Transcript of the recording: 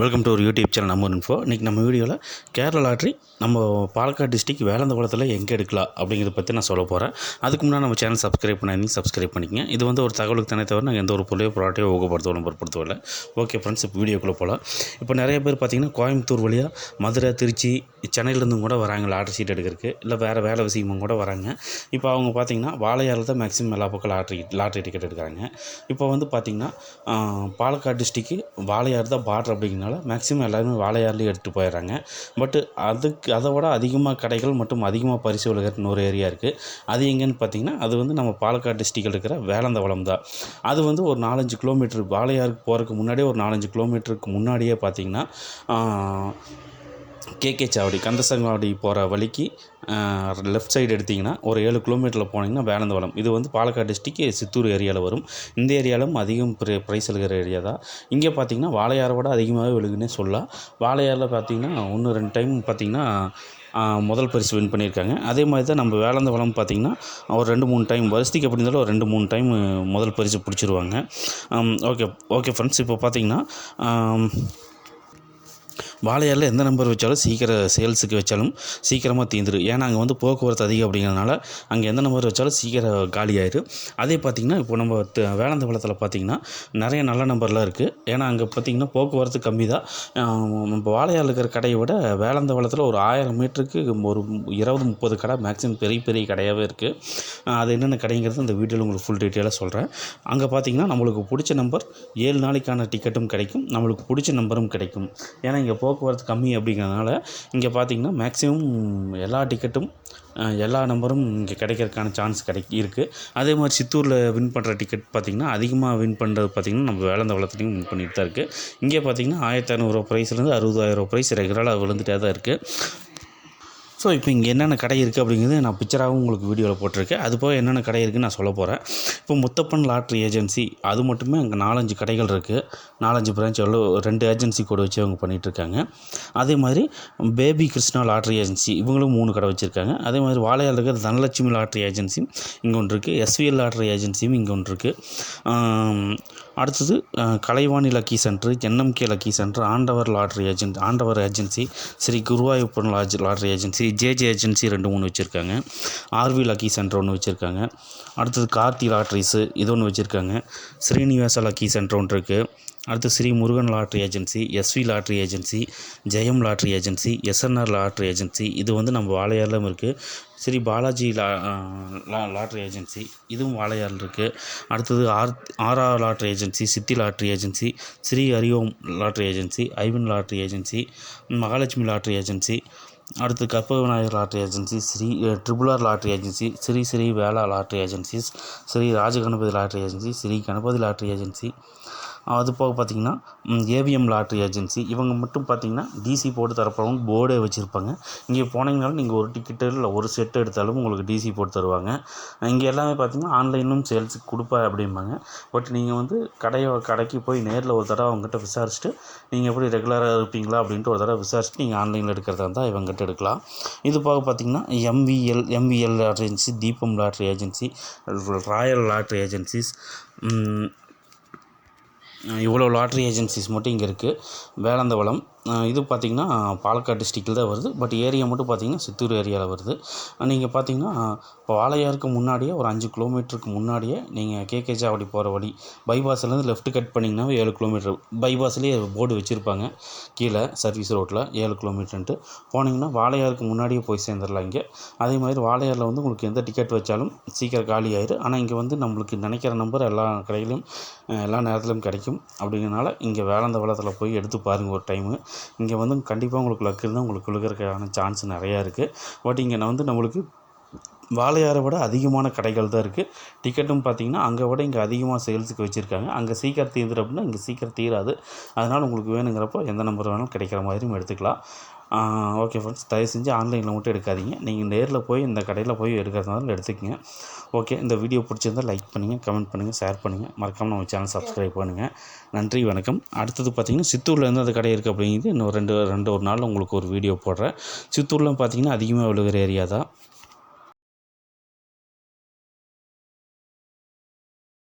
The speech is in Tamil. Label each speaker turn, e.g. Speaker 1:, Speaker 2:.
Speaker 1: வெல்கம் டு ஒரு யூடியூப் சேனல் நம்ம இன்ஃபோ இன்றைக்கி நம்ம வீடியோவில் கேரளா லாட்ரி நம்ம பாலக்காடு டிஸ்ட்ரிக் வேலந்தகுளத்தில் எங்கே எடுக்கலாம் அப்படிங்கிறத பற்றி நான் சொல்ல போகிறேன் அதுக்கு முன்னாடி நம்ம சேனல் சப்ஸ்கிரைப் பண்ணி சப்ஸ்கிரைப் பண்ணிக்கங்க. இது வந்து ஒரு தகவலுக்கு தானே தவிர நாங்கள் எந்த ஒரு பொருளையோ ப்ராடக்டையோ ஊக்கப்படுத்தவும் பொருட்படுத்தவில்லை ஓகே ஃப்ரெண்ட்ஸ் இப்போ வீடியோக்குள்ளே போகலாம் இப்போ நிறைய பேர் பார்த்திங்கன்னா கோயம்புத்தூர் வழியாக மதுரை திருச்சி சென்னையிலேருந்து கூட வராங்க லாட்ரி சீட் எடுக்கிறதுக்கு. இல்லை வேறு வேலை விஷயமும் கூட வராங்க. இப்போ அவங்க பார்த்தீங்கன்னா வாழையாரில் தான் மேக்ஸிமம் எல்லா பக்கம் லாட்ரி லாட்ரி டிக்கெட் எடுக்கிறாங்க. இப்போ வந்து பார்த்திங்கன்னா பாலக்காடு டிஸ்ட்ரிக்கு வாழையார் தான் பார்டர் இருக்கிறதுனால மேக்ஸிமம் எல்லாருமே வாழையாறுலேயே எடுத்துகிட்டு போயிடுறாங்க. பட்டு அதுக்கு அதை விட அதிகமாக கடைகள் மற்றும் அதிகமாக பரிசு விலகிறன்னு ஒரு ஏரியா இருக்குது அது எங்கேன்னு பார்த்தீங்கன்னா அது வந்து நம்ம பாலக்காடு டிஸ்ட்ரிக்டில் இருக்கிற வேலந்தவளம் தான். அது வந்து ஒரு நாலஞ்சு கிலோமீட்டர் வாழையாருக்கு போகிறதுக்கு முன்னாடியே ஒரு நாலஞ்சு கிலோமீட்டருக்கு முன்னாடியே பார்த்தீங்கன்னா கேகே சாவடி கந்தசங்காவடி போகிற வழிக்கு லெஃப்ட் சைடு எடுத்திங்கன்னா ஒரு ஏழு கிலோமீட்டரில் போனீங்கன்னா வேலந்தவளம். இது வந்து பாலக்காடு டிஸ்ட்ரிக் சித்தூர் ஏரியாவில் வரும். இந்த ஏரியாவிலும் அதிகம் ப்ரை ப்ரைஸ் எழுகிற ஏரியா தான். இங்கே பார்த்தீங்கன்னா வாழையாரை விட அதிகமாகவே விழுகுன்னே சொல்லலாம். வாழையாரில் பார்த்தீங்கன்னா ஒன்று ரெண்டு டைம் பார்த்தீங்கன்னா முதல் பரிசு வின் பண்ணியிருக்காங்க. அதே மாதிரி தான் நம்ம வேலந்தவளம் பார்த்திங்கன்னா ஒரு ரெண்டு மூணு டைம் வருஷத்துக்கு எப்படி இருந்தாலும் ஒரு ரெண்டு மூணு டைம் முதல் பரிசு பிடிச்சிருவாங்க. ஓகே ஓகே ஃப்ரெண்ட்ஸ் இப்போ பார்த்திங்கன்னா வாழையாரில் எந்த நம்பர் வச்சாலும் சீக்கிரம் சேல்ஸுக்கு வச்சாலும் சீக்கிரமாக தீந்துடும் ஏன்னா அங்கே வந்து போக்குவரத்து அதிகம் அப்படிங்கிறதுனால அங்கே எந்த நம்பர் வச்சாலும் சீக்கிரம் காலி ஆயிடும் அதே பார்த்திங்கன்னா இப்போ நம்ம வேளாந்தபலத்தில் பார்த்திங்கன்னா நிறைய நல்ல நம்பர்லாம் இருக்குது ஏன்னா அங்கே பார்த்திங்கன்னா போக்குவரத்து கம்மி தான். நம்ம வாழையாரில் இருக்கிற கடையை விட வேளாந்தபலத்தில் ஒரு ஆயிரம் மீட்டருக்கு ஒரு இருபது முப்பது கடை மேக்ஸிமம் பெரிய பெரிய கடையாகவே இருக்குது அது என்னென்ன கடைங்கிறது அந்த வீடியோவில் உங்களுக்கு ஃபுல் டீட்டெயிலாக சொல்கிறேன் அங்கே பார்த்திங்கன்னா நம்மளுக்கு பிடிச்ச நம்பர் ஏழு நாளைக்கான டிக்கெட்டும் கிடைக்கும். நம்மளுக்கு பிடிச்ச நம்பரும் கிடைக்கும். ஏன்னா இங்கே போக்குவரத்து கம்மி அப்படிங்கிறதுனால இங்கே பார்த்திங்கன்னா மேக்ஸிமம் எல்லா டிக்கெட்டும் எல்லா நம்பரும் இங்கே கிடைக்கிறதுக்கான சான்ஸ் கிடை இருக்குது அதே மாதிரி சித்தூரில் வின் பண்ணுற டிக்கெட் பார்த்திங்கன்னா அதிகமாக வின் பண்ணுறது பார்த்திங்கன்னா நம்ம வேலந்தவளத்துலேயும் வின் பண்ணிட்டு தான் இருக்குது இங்கே பார்த்திங்கன்னா ஆயிரத்தி இரநூறுவா ப்ரைஸ்லேருந்து அறுபதாயிரம் ப்ரைஸ் ரெகுலராக விழுந்துட்டே தான் இருக்குது ஸோ இப்போ இங்கே என்னென்ன கடை இருக்குது அப்படிங்கிறது நான் பிக்சராகவும் உங்களுக்கு வீடியோவில் போட்டிருக்கேன். அது போக என்னென்ன கடை இருக்குதுன்னு நான் சொல்ல போகிறேன் இப்போ முத்தப்பன் லாட்ரி ஏஜென்சி அது மட்டுமே அங்கே நாலஞ்சு கடைகள் இருக்குது நாலஞ்சு பிரான்ச் எவ்வளோ ரெண்டு ஏஜென்சி கூட வச்சு அவங்க பண்ணிகிட்ருக்காங்க அதே மாதிரி பேபி கிருஷ்ணா லாட்ரி ஏஜென்சி இவங்களும் மூணு கடை வச்சுருக்காங்க. அதே மாதிரி வாழையால் இருக்கிற தனலட்சுமி லாட்ரி ஏஜென்சி இங்கே ஒன்று இருக்குது எஸ்விஎல் லாட்ரி ஏஜென்சியும் இங்கே ஒன்று இருக்குது அடுத்தது Kalaivani lucky centre NMK lucky centre Andavar lottery agent Andavar agency Shri Guruvayurappan lodge lottery agency JJ agency ரெண்டு மூணு வச்சுருக்காங்க. ஆர்வி லக்கி சென்டர் ஒன்று வச்சுருக்காங்க. அடுத்தது கார்த்தி லாட்ரிஸு இது ஒன்று வச்சுருக்காங்க. ஸ்ரீனிவாச லக்கி சென்டர் ஒன்று இருக்குது அடுத்து Shri Murugan lottery agency SV lottery agency Jayam lottery agency SNR lottery agency இது வந்து நம்ம வாழையாரிலும் இருக்குது ஸ்ரீ பாலாஜி லா லாட்ரி ஏஜென்சி இதுவும் வாழையாரில் இருக்குது அடுத்தது R RR lottery agency Siddhi lottery agency Shri Hariom lottery agency Ivan lottery agency Mahalakshmi lottery agency அடுத்து Karpaga Vinayagar lottery agency Shri ட்ரிபுலார் lottery agency Shri Shri Vela lottery agencies Shri Rajaganapathi lottery agency Shri Ganapathi lottery agency அது போக பார்த்திங்கன்னா ஏவிஎம் லாட்ரி ஏஜென்சி. இவங்க மட்டும் பார்த்திங்கன்னா டிசி போட்டு தரப்போகிறவங்க போர்டே வச்சுருப்பாங்க. இங்கே போனீங்கனாலும் நீங்கள் ஒரு டிக்கெட்டு இல்லை ஒரு செட்டு எடுத்தாலும் உங்களுக்கு டிசி போட்டு தருவாங்க. இங்கே எல்லாமே பார்த்திங்கன்னா ஆன்லைனும் சேல்ஸுக்கு கொடுப்பா அப்படிம்பாங்க. பட் நீங்கள் வந்து கடையை கடைக்கு போய் நேரில் ஒரு தடவை அவங்ககிட்ட விசாரிச்சுட்டு நீங்கள் எப்படி ரெகுலராக இருப்பீங்களா அப்படின்ட்டு ஒரு தடவை விசாரிச்சுட்டு நீங்கள் ஆன்லைனில் எடுக்கிறதா இருந்தால் இவங்ககிட்ட எடுக்கலாம். இது போக பார்த்திங்கன்னா MVL MVL lottery agency Deepam lottery agency royal lottery agencies இவ்வளோ லாட்ரி ஏஜென்சிஸ் மட்டும் இங்கே இருக்குது வேலந்தவளம் இது பார்த்திங்கன்னா பாலக்காடு டிஸ்ட்ரிக்டில் தான் வருது. பட் ஏரியா மட்டும் பார்த்திங்கன்னா சித்தூர் ஏரியாவில் வருது. நீங்கள் பார்த்திங்கன்னா இப்போ வாழையாருக்கு முன்னாடியே ஒரு அஞ்சு கிலோமீட்டருக்கு முன்னாடியே நீங்கள் கேகே சாவடி போகிற வழி பைபாஸ்லேருந்து லெஃப்ட் கட் பண்ணிங்கனாவே ஏழு கிலோமீட்டர் பைபாஸ்லேயே போர்டு வச்சுருப்பாங்க. கீழே சர்வீஸ் ரோட்டில் ஏழு கிலோமீட்டர்ன்ட்டு போனீங்கன்னா வாழையாருக்கு முன்னாடியே போய் சேர்ந்துடலாம் இங்கே. அதே மாதிரி வாழையாரில் வந்து உங்களுக்கு எந்த டிக்கெட் வச்சாலும் சீக்கிரம் காலி ஆயிடும் ஆனால் இங்கே வந்து நம்மளுக்கு நினைக்கிற நம்பர் எல்லா கடையிலும் எல்லா நேரத்துலையும் கிடைக்கும். அப்படிங்கிறனால இங்கே வேளாந்த வளத்தில் போய் எடுத்து பாருங்கள் ஒரு டைமு இங்கே வந்து கண்டிப்பாக உங்களுக்கு லக் இருந்தால் உங்களுக்கு விழுகிறதுக்கான சான்ஸ் நிறையா இருக்குது பட் இங்கே நான் வந்து நம்மளுக்கு வாழையாரை விட அதிகமான கடைகள் தான் இருக்குது டிக்கெட்டும் பார்த்திங்கன்னா அங்கே விட இங்கே அதிகமாக சேல்ஸுக்கு வச்சுருக்காங்க. அங்கே சீக்கிரம் தீர்ந்துடும் அப்படின்னா இங்கே சீக்கிரம் தீராது. அதனால் உங்களுக்கு வேணுங்கிறப்போ எந்த நம்பர் வேணாலும் கிடைக்கிற மாதிரியும் எடுத்துக்கலாம். ஓகே ஃப்ரெண்ட்ஸ் தயவு செஞ்சு ஆன்லைனில் மட்டும் எடுக்காதீங்க. நீங்கள் நேரில் போய் இந்த கடையில் போய் எடுக்கிறதுனால எடுத்துக்கங்க. ஓகே இந்த வீடியோ பிடிச்சிருந்தால் லைக் பண்ணுங்கள் கமெண்ட் பண்ணுங்கள் ஷேர் பண்ணுங்கள் மறக்காமல் நம்ம சேனல் சப்ஸ்கிரைப் பண்ணுங்கள் நன்றி வணக்கம். அடுத்தது பார்த்திங்கன்னா சித்தூரில் அந்த கடை இருக்குது அப்படிங்கிறது இன்னும் ரெண்டு ரெண்டு ஒரு நாள் உங்களுக்கு ஒரு வீடியோ போடுறேன். சித்தூரில் பார்த்திங்கன்னா அதிகமாக விழுகிற ஏரியா தான்.